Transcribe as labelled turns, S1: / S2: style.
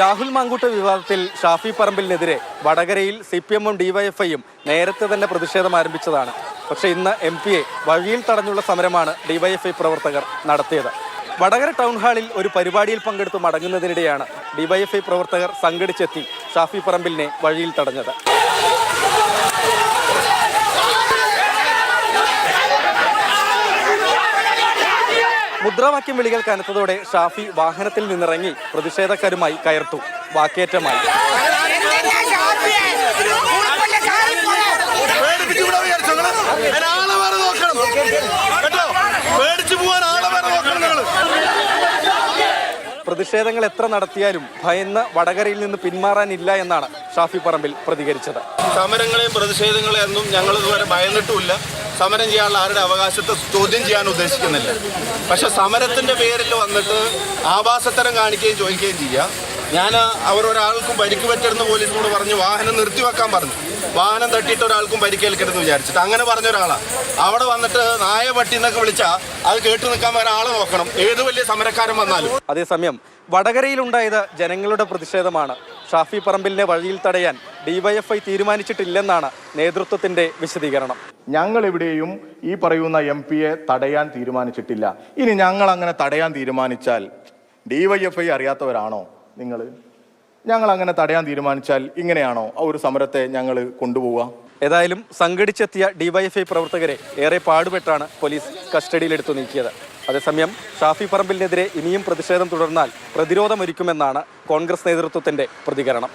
S1: രാഹുൽ മാങ്കൂട്ട വിവാദത്തിൽ ഷാഫി പറമ്പിലിനെതിരെ വടകരയിൽ C P എമ്മും ഡിവൈഎഫ്ഐയും നേരത്തെ തന്നെ പ്രതിഷേധം ആരംഭിച്ചതാണ്. പക്ഷേ ഇന്ന് എം പിയെ വഴിയിൽ തടഞ്ഞുള്ള സമരമാണ് ഡിവൈഎഫ്ഐ പ്രവർത്തകർ നടത്തിയത്. വടകര ടൗൺ ഹാളിൽ ഒരു പരിപാടിയിൽ പങ്കെടുത്ത് മടങ്ങുന്നതിനിടെയാണ് ഡിവൈഎഫ്ഐ പ്രവർത്തകർ സംഘടിച്ചെത്തി ഷാഫി പറമ്പിലിനെ വഴിയിൽ തടഞ്ഞത്. മുദ്രാവാക്യം വിളികൾ കനത്തതോടെ ഷാഫി വാഹനത്തിൽ നിന്നിറങ്ങി പ്രതിഷേധക്കാരുമായി കയർത്തു. വാക്കേറ്റമായി. പ്രതിഷേധങ്ങൾ എത്ര നടത്തിയാലും ഭയന്ന് വടകരയിൽ നിന്ന് പിന്മാറാനില്ല എന്നാണ് ഷാഫി പറമ്പിൽ പ്രതികരിച്ചത്.
S2: സമരങ്ങളെയും പ്രതിഷേധങ്ങളെയും ഒന്നും ഞങ്ങൾ ഇതുവരെ ഭയന്നിട്ടുമില്ല. സമരം ചെയ്യാനുള്ള ആരുടെ അവകാശത്തെ ചോദ്യം ചെയ്യാൻ ഉദ്ദേശിക്കുന്നില്ല. പക്ഷെ സമരത്തിന്റെ പേരിൽ വന്നിട്ട് ആവാസത്തരം കാണിക്കുകയും ചോദിക്കുകയും ചെയ്യുക ഞാൻ അവർ ഒരാൾക്കും പരിക്ക് പറ്റരുന്ന പോലീസിനോട് പറഞ്ഞു വാഹനം നിർത്തിവെക്കാൻ പറഞ്ഞു. വാഹനം തട്ടിയിട്ട് ഒരാൾക്കും പരിക്കേൽക്കരുതെന്ന് വിചാരിച്ചിട്ട്. അങ്ങനെ പറഞ്ഞ ഒരാളാണ് അവിടെ വന്നിട്ട് നായ പട്ടി എന്നൊക്കെ വിളിച്ചാൽ അത് കേട്ടു നിൽക്കാൻ വേറെ നോക്കണം. ഏത് വലിയ സമരക്കാരൻ വന്നാലും.
S1: അതേസമയം വടകരയിലുണ്ടായത് ജനങ്ങളുടെ പ്രതിഷേധമാണ്. ഷാഫി പറമ്പിലിനെ വഴിയിൽ തടയാൻ ഡിവൈഎഫ്ഐ തീരുമാനിച്ചിട്ടില്ലെന്നാണ് നേതൃത്വത്തിന്റെ വിശദീകരണം.
S3: ഞങ്ങൾ എവിടെയും ഈ പറയുന്ന എം പിയെ തടയാൻ തീരുമാനിച്ചിട്ടില്ല. ഇനി ഞങ്ങൾ അങ്ങനെ തടയാൻ തീരുമാനിച്ചാൽ ഡിവൈഎഫ്ഐ അറിയാത്തവരാണോ നിങ്ങൾ? ഞങ്ങൾ അങ്ങനെ തടയാൻ തീരുമാനിച്ചാൽ ഇങ്ങനെയാണോ ആ ഒരു സമരത്തെ ഞങ്ങൾ കൊണ്ടുപോവുക?
S1: ഏതായാലും സംഘടിച്ചെത്തിയ ഡിവൈഎഫ്ഐ പ്രവർത്തകരെ ഏറെ പാടുപെട്ടാണ് പോലീസ് കസ്റ്റഡിയിലെടുത്തു നീക്കിയത്. അതേസമയം ഷാഫി പറമ്പിലിനെതിരെ ഇനിയും പ്രതിഷേധം തുടർന്നാൽ പ്രതിരോധമൊരുക്കുമെന്നാണ് കോൺഗ്രസ് നേതൃത്വത്തിന്റെ പ്രതികരണം.